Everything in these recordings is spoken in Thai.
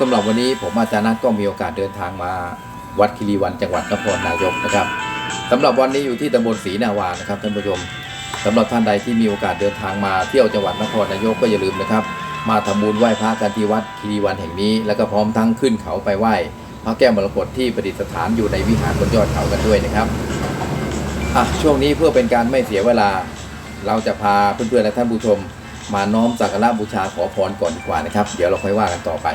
สำหรับวันนี้ผมอาจารย์นัทก็มีโอกาสเดินทางมาวัดคีรีวันจังหวัดนครนายกนะครับสำหรับวันนี้อยู่ที่ตำบลศรีนาวานะครับท่านผู้ชมสำหรับท่านใดที่มีโอกาสเดินทางมาเที่ยวจังหวัดนครนายกก็อย่าลืมนะครับ มาทำบุญไหว้พระกันที่วัดคีรีวันแห่งนี้ แล้วก็พร้อมทั้งขึ้นเขาไปไหว้พระแก้วมรกตที่ประดิษฐานอยู่ในวิหารบนยอดเขากันด้วยนะครับอะช่วงนี้เพื่อเป็นการไม่เสียเวลา เราจะพาเพื่อนๆและท่านผู้ชม มาน้อมสักการะบูชาขอพรก่อนดีกว่านะครับ เดี๋ยวเราค่อยว่ากันต่อไป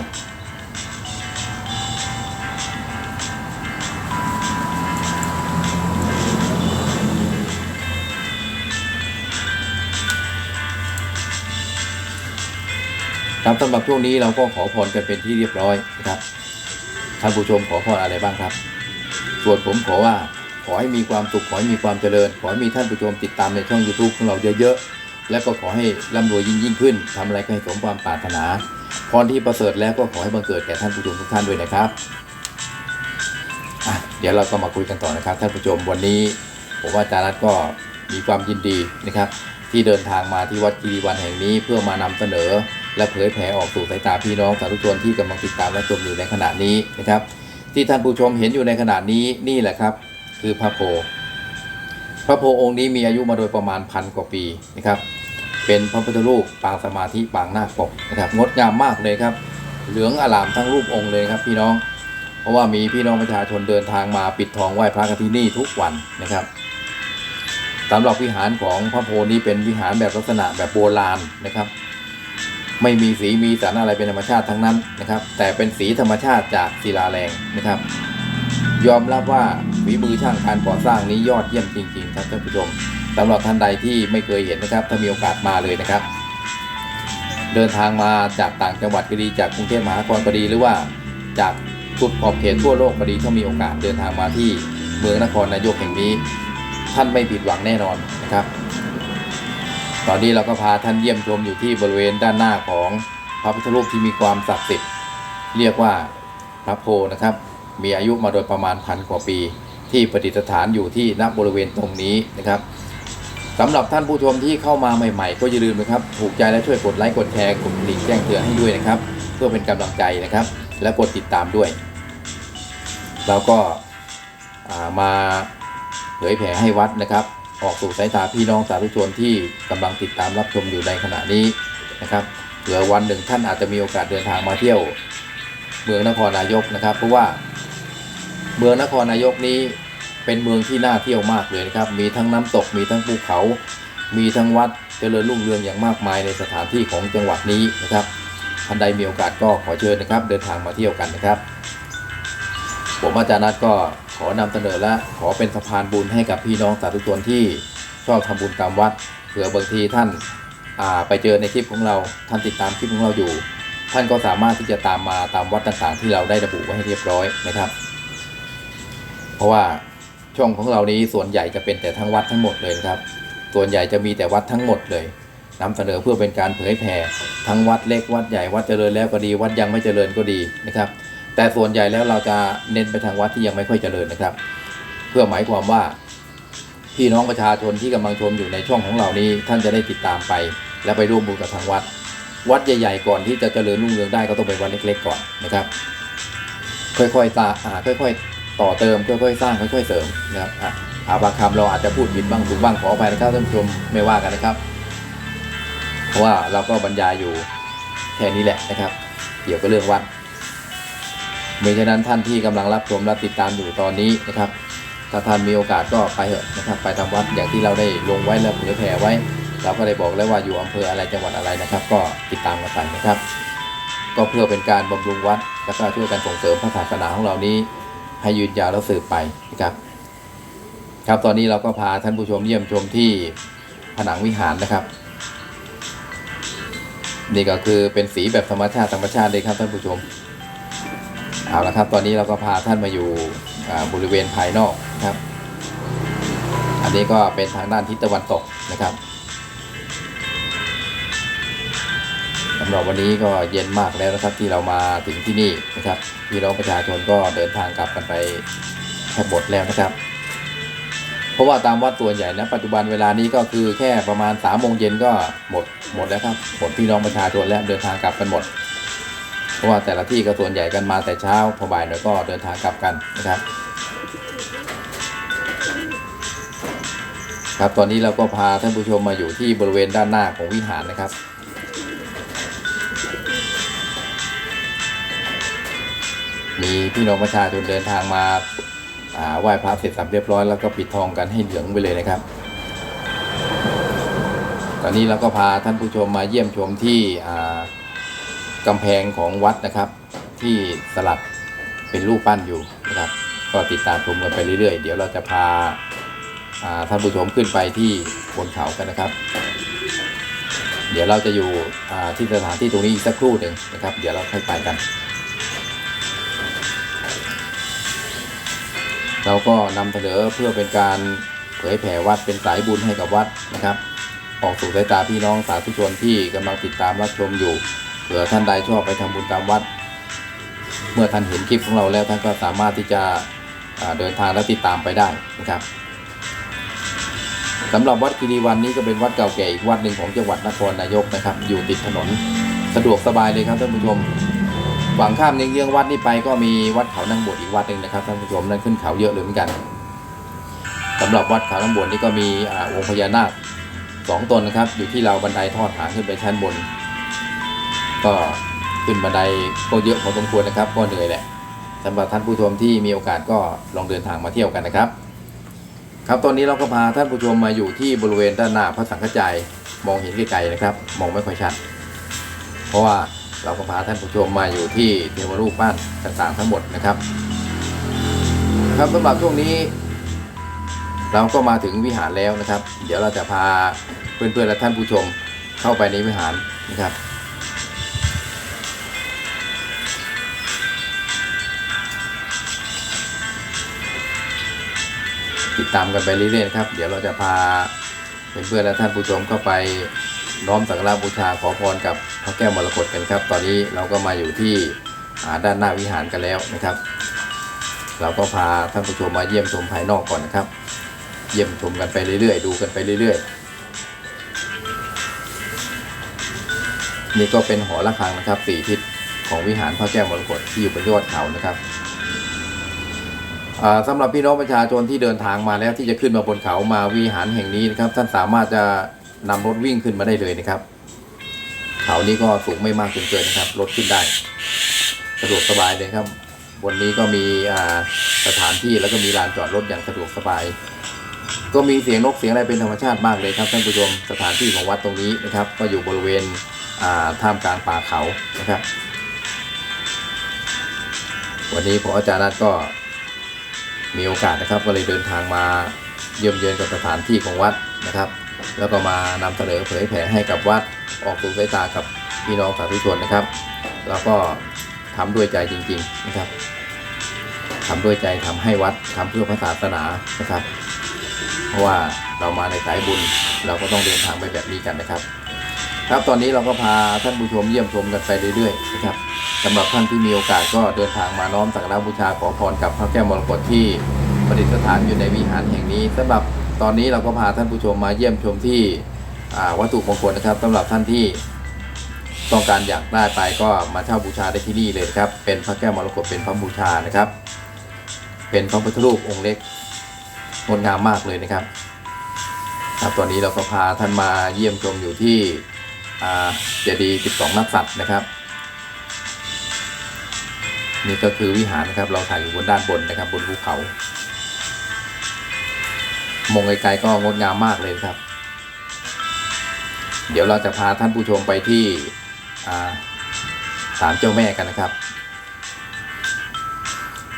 ครับสำหรับช่วงนี้เราก็ขอพรกันเป็นที่เรียบร้อยนะครับท่านผู้ชมขอพรอะไรบ้างครับส่วนผมขอว่าขอให้มีความสุขขอให้มีความเจริญ ขอให้มีท่านผู้ชมติดตามในช่อง YouTube ของเราเยอะๆ และก็ขอให้ร่ำรวยยิ่งยิ่งขึ้นทำอะไรก็ให้สมความปรารถนาพรที่ประเสริฐแล้วก็ขอให้บังเกิดแก่ท่านผู้ชมทุกท่านด้วยนะครับเดี๋ยวเราก็มาคุยกันต่อนะครับ ท่านผู้ชมวันนี้ ผมว่าอาจารย์รัตก็มีความยินดีนะครับ ที่เดินทางมาที่วัดคีรีวันแห่งนี้เพื่อมานำเสนอ และเผยแผ่ออกสู่สายตาพี่น้องสาธุชนที่กำลังติดตามและชมอยู่ในขณะนี้นะครับ ที่ท่านผู้ชมเห็นอยู่ในขณะนี้นี่แหละครับ คือพระโพธิ์พระโพธิ์องค์นี้มีอายุมาโดยประมาณพันกว่าปีนะครับ เป็นพระพุทธรูปปางสมาธิปางหน้าปกนะครับ งดงามมากเลยครับ เหลืองอลามทั้งรูปองค์เลยครับพี่น้อง เพราะว่ามีพี่น้องประชาชนเดินทางมาปิดทองไหว้พระกันที่นี่ทุกวันนะครับสำหรับวิหารของพระโพธิ์นี้เป็นวิหารแบบลักษณะแบบโบราณนะครับ ไม่มีสีมีสารอะไรเป็นธรรมชาติทั้งนั้นนะครับ แต่เป็นสีธรรมชาติจากศิลาแรงนะครับ ยอมรับว่าฝีมือช่างการก่อสร้างนี้ยอดเยี่ยมจริงๆครับท่านผู้ชมสำหรับท่านใดที่ไม่เคยเห็นนะครับ ถ้ามีโอกาสมาเลยนะครับ เดินทางมาจากต่างจังหวัดก็ดีจากกรุงเทพมหานครก็ดีหรือว่าจากสุดขอบเขตทั่วโลกก็ดีถ้ามีโอกาสเดินทางมาที่เมืองนครนายกแห่งนี้ ท่านไม่ผิดหวังแน่นอนนะครับ ตอนนี้เราก็พาท่านเยี่ยมชมอยู่ที่บริเวณด้านหน้าของพระพุทธรูปที่มีความศักดิ์สิทธิ์เรียกว่าพระโพนะครับ มีอายุมาโดยประมาณพันกว่าปี ที่ประดิษฐานอยู่ที่ณบริเวณตรงนี้นะครับสำหรับท่านผู้ชมที่เข้ามาใหม่ๆ ก็อย่าลืมนะครับถูกใจและช่วยกดไลค์กดแชร์กดกระดิ่งแจ้งเตือนให้ด้วยนะครับ เพื่อเป็นกำลังใจนะครับ และกดติดตามด้วย เราก็ามาเผยแผ่ให้วัดนะครับ ออกสู่สายตาพี่น้องสาธุชนที่กำลังติดตามรับชมอยู่ในขณะนี้นะครับเผื่อวันหนึ่งท่านอาจจะมีโอกาสเดินทางมาเที่ยว เมืองนครนายกนะครับ เพราะว่าเมืองนครนายกนี้เป็นเมืองที่น่าเที่ยวมากเลยนะครับ มีทั้งน้ำตก มีทั้งภูเขา มีทั้งวัดเจริญรุ่งเรืองอย่างมากมายในสถานที่ของจังหวัดนี้นะครับท่านใดมีโอกาสก็ขอเชิญนะครับ เดินทางมาเที่ยวกันนะครับ ผมอาจารย์นัทก็ อนำเสนอและขอเป็นสะพานบุญให้กับพี่น้องสาธุชนที่ชอบทำบุญตามวัดเผื่อบางทีท่านาไปเจอในคลิปของเราท่านติดตามคลิปของเราอยู่ ท่านก็สามารถที่จะตามมาตามวัดต่างๆ ที่เราได้ระบุไว้ให้เรียบร้อยนะครับ เพราะว่าช่องของเรานี้ส่วนใหญ่จะเป็นแต่ทั้งวัดทั้งหมดเลยนะครับ ส่วนใหญ่จะมีแต่วัดทั้งหมดเลยนำเสนอเพื่อเป็นการเผยแผ่ทั้งวัดเล็กวัดใหญ่วัดเจริญแล้วก็ดี วัดยังไม่เจริญก็ดีนะครับ แต่ส่วนใหญ่แล้วเราจะเน้นไปทางวัดที่ยังไม่ค่อยเจริญนะครับ เพื่อหมายความว่าพี่น้องประชาชนที่กำลังชมอยู่ในช่องของเรานี้ท่านจะได้ติดตามไป และไปร่วมบุญกับทางวัด วัดใหญ่ๆก่อนที่จะเจริญรุ่งเรืองได้ก็ต้องเป็นวัดเล็กๆก่อนนะครับ ค่อยๆตาอ่าค่อยๆ ต่อเติมค่อยๆสร้างค่อย ๆเสริมนะครับอ่าบางคำเราอาจจะพูดผิดบ้างถูกบ้างขออภัยนะครับท่านผู้ชมไม่ว่ากันนะครับ เพราะว่าเราก็บรรยายอยู่แค่นี้แหละนะครับ เกี่ยวกับเรื่องวัด เมื่อฉะนั้นท่านที่กำลังรับชมและติดตามอยู่ตอนนี้นะครับ ถ้าท่านมีโอกาสก็ไปเถอะนะครับ ไปทำวัดอย่างที่เราได้ลงไว้แล้วเผยแผ่ไว้ เราก็ได้บอกแล้วว่าอยู่อำเภออะไรจังหวัดอะไรนะครับ ก็ติดตามกันไปนะครับ ก็เพื่อเป็นการบำรุงวัดแล้วก็ช่วยกันส่งเสริมพระศาสนาของเรานี้ ให้ยืนยาวและสืบไปนะครับ ครับตอนนี้เราก็พาท่านผู้ชมเยี่ยมชมที่ผนังวิหารนะครับ นี่ก็คือเป็นสีแบบธรรมชาติธรรมชาติเลยครับท่านผู้ชม เอาละครับ ตอนนี้เราก็พาท่านมาอยู่บริเวณภายนอกครับ อันนี้ก็เป็นทางด้านทิศตะวันตกนะครับสำหรับวันนี้ก็เย็นมากแล้วนะครับที่เรามาถึงที่นี่นะครับพี่น้องประชาชนก็เดินทางกลับกันไปแทบหมดแล้วนะครับ เพราะว่าตามวัดส่วใหญ่นะปัจจุบันเวลานี้ก็คือแค่ประมาณสามโมงเย็นก็หมดหมดแล้วครับหมดพี่น้องประชาชนแล้วเดินทางกลับกันหมด ราะว่าแต่ละที่ก็ส่วนใหญ่กันมาแต่เช้าพอบ่ายหน่อยก็เดินทางกลับกันนะครับ ครับตอนนี้เราก็พาท่านผู้ชมมาอยู่ที่บริเวณด้านหน้าของวิหารนะครับมีพี่น้องประชาชนเดินทางมาอาไหว้พระเสร็จสับเรียบร้อยแล้วก็ปิดทองกันให้เหลืองไปเลยนะครับ ตอนนี้เราก็พาท่านผู้ชมมาเยี่ยมชมที่อา กำแพงของวัดนะครับ ที่สลักเป็นรูปปั้นอยู่นะครับ ก็ติดตามชมกันไปเรื่อยๆ เดี๋ยวเราจะพาาท่านผู้ชมขึ้นไปที่บนเขากันนะครับ เดี๋ยวเราจะอยู่ที่สถานที่ตรงนี้อีกสักครู่หนึ่งนะครับ เดี๋ยวเราค่อยไปกัน เราก็นำเสนอเพื่อเป็นการเผยแผ่วัดเป็นสายบุญให้กับวัดนะครับ ออกสู่สายตาพี่น้องสาธุชนที่กำลังติดตามรับชมอยู่ ผื่อท่านใดชอบไปทำบุญตามวัด เมื่อท่านเห็นคลิปของเราแล้วท่านก็สามารถที่จะเดินทางและติดตามไปได้นะครับสำหรับวัดคีรีวันนี้ก็เป็นวัดเก่าแก่อีกวัดหนึ่งของจังหวัดนครนายกนะครับ อยู่ติดถนนสะดวกสบายเลยครับท่านผู้ชมฝั่งข้ามเยื้องๆวัดนี้ไปก็มีวัดเขานางบวชอีกวัดหนึ่งนะครับท่านผู้ชมนั่นขึ้นเขาเยอะเลยเหมือนกันสำหรับวัดเขานางบวชนี่ก็มีอ่าองค์พญานาคสองตนนะครับ อยู่ที่เราบันไดทอดหางขึ้นไปชั้นบน ก็ขึ้นบันไดก็เยอะพอสมควรนะครับ ก็เหนื่อยแหละสำหรับท่านผู้ชมที่มีโอกาสก็ลองเดินทางมาเที่ยวกันนะครับ ครับตอนนี้เราก็พาท่านผู้ชมมาอยู่ที่บริเวณด้านหน้าพระสังฆจายมองเห็นไกลๆนะครับ มองไม่ค่อยชัด เพราะว่าเราก็พาท่านผู้ชมมาอยู่ที่เทวรูปปั้นต่างๆทั้งหมดนะครับ ครับสำหรับช่วงนี้เราก็มาถึงวิหารแล้วนะครับ เดี๋ยวเราจะพาเพื่อนๆและท่านผู้ชมเข้าไปในวิหารนะครับ ติดตามกันไปเรื่อยๆครับ เดี๋ยวเราจะพาเพื่อนๆและท่านผู้ชมเข้าไปน้อมสักการะบูชาขอพรกับพระแก้วมรกตกันครับ ตอนนี้เราก็มาอยู่ที่ด้านหน้าวิหารกันแล้วนะครับ เราก็พาท่านผู้ชมมาเยี่ยมชมภายนอกก่อนนะครับ เยี่ยมชมกันไปเรื่อยๆ ดูกันไปเรื่อยๆนี่ก็เป็นหอระฆังนะครับสี่ทิศของวิหารพระแก้วมรกตที่อยู่บนยอดเขานะครับ สำหรับพี่น้องประชาชนที่เดินทางมาแล้วที่จะขึ้นมาบนเขามาวิหารแห่งนี้นะครับ ท่านสามารถจะนำรถวิ่งขึ้นมาได้เลยนะครับ เขานี้ก็สูงไม่มากจนเกินนะครับรถขึ้นได้สะดวกสบายเลยครับบนนี้ก็มีสถานที่แล้วก็มีลานจอดรถอย่างสะดวกสบาย ก็มีเสียงนกเสียงอะไรเป็นธรรมชาติมากเลยครับท่านผู้ชมสถานที่ของวัดตรงนี้นะครับ ก็อยู่บริเวณท่ามกลางป่าเขานะครับ วันนี้พออาจารย์นัทก็ มีโอกาสนะครับก็เลยเดินทางมาเยี่ยมเยือนกับสถานที่ของวัดนะครับ แล้วก็มานำเสนอเผยแผ่ให้กับวัดออกสู่สายตากับพี่น้องสาธุชนนะครับ แล้วก็ทำด้วยใจจริง ๆนะครับทำด้วยใจทำให้วัดทำเพื่อพระศาสนานะครับ เพราะว่าเรามาในสายบุญเราก็ต้องเดินทางไปแบบนี้กันนะครับ ครับตอนนี้เราก็พาท่านผู้ชมเยี่ยมชมกันไปเรื่อยๆนะครับ สำหรับท่านที่มีโอกาสก็เดินทางมาน้อมสักการะบูชาขอพรกับพระแก้วมรกตที่ประดิษฐานอยู่ในวิหารแห่งนี้สำหรับตอนนี้เราก็พาท่านผู้ชมมาเยี่ยมชมที่วัตถุมงคลนะครับสำหรับท่านที่ต้องการอยากได้ไปก็มาเช่าบูชาได้ที่นี่เลยครับ เป็นพระแก้วมรกตเป็นพระบูชานะครับ เป็นพระพุทธรูปองค์เล็กงดงามมากเลยนะครับ ครับตอนนี้เราก็พาท่านมาเยี่ยมชมอยู่ที่เจดีย์12นักสัตว์นะครับ นี่ก็คือวิหารนะครับ เราถ่ายอยู่บนด้านบนนะครับ บนภูเขา มองไกลๆก็งดงามมากเลยครับ เดี๋ยวเราจะพาท่านผู้ชมไปที่ศาลเจ้าแม่กันนะครับ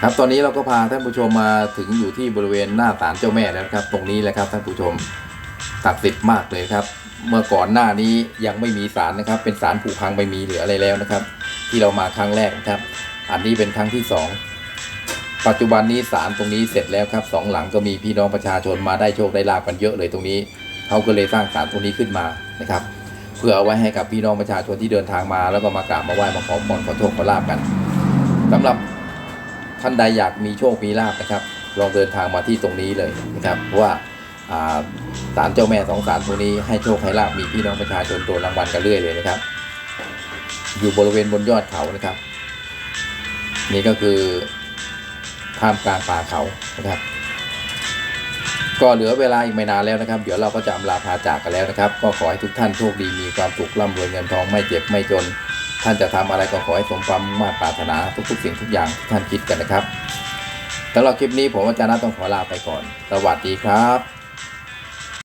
ครับตอนนี้เราก็พาท่านผู้ชมมาถึงอยู่ที่บริเวณหน้าศาลเจ้าแม่แล้วครับ ตรงนี้แหละครับท่านผู้ชมศักดิ์สิทธิ์มากเลยครับ เมื่อก่อนหน้านี้ยังไม่มีศาลนะครับ เป็นศาลผูกพังไม่มีเหลืออะไรแล้วนะครับ ที่เรามาครั้งแรกนะครับ อันนี้เป็นครั้งที่สองปัจจุบันนี้ศาลตรงนี้เสร็จแล้วครับสองหลังก็มีพี่น้องประชาชนมาได้โชคได้ลาบกันเยอะเลยตรงนี้เขาก็เลยสร้างศาลตรงนี้ขึ้นมานะครับ เพื่อเอาไว้ให้กับพี่น้องประชาชนที่เดินทางมา แล้วก็มากราบมาไหว้มาขอพรขอโชคขอลาบกันสำหรับท่านใดอยากมีโชคมีลาบนะครับ ลองเดินทางมาที่ตรงนี้เลยนะครับเพราะว่าศาลเจ้าแม่สองศาลตรงนี้ให้โชคให้ลาบมีพี่น้องประชาชนโดนรางวัลกันเรื่อยเลยนะครับ อยู่บริเวณบนยอดเขานะครับ นี่ก็คือท่ามกลางป่าเขานะครับ ก็เหลือเวลาอีกไม่นานแล้วนะครับ เดี๋ยวเราก็จะอำลาพาจากกันแล้วนะครับ ก็ขอให้ทุกท่านโชคดีมีความสุขร่ำรวยเงินทองไม่เจ็บไม่จน ท่านจะทำอะไรก็ขอให้สมความมุ่งมา่ปรารถนาทุกๆสิ่งทุกอย่างที่ท่านคิดกันนะครับสำหรับคลิปนี้ผมอาจารย์นัทต้องขอลาไปก่อน สวัสดีครับ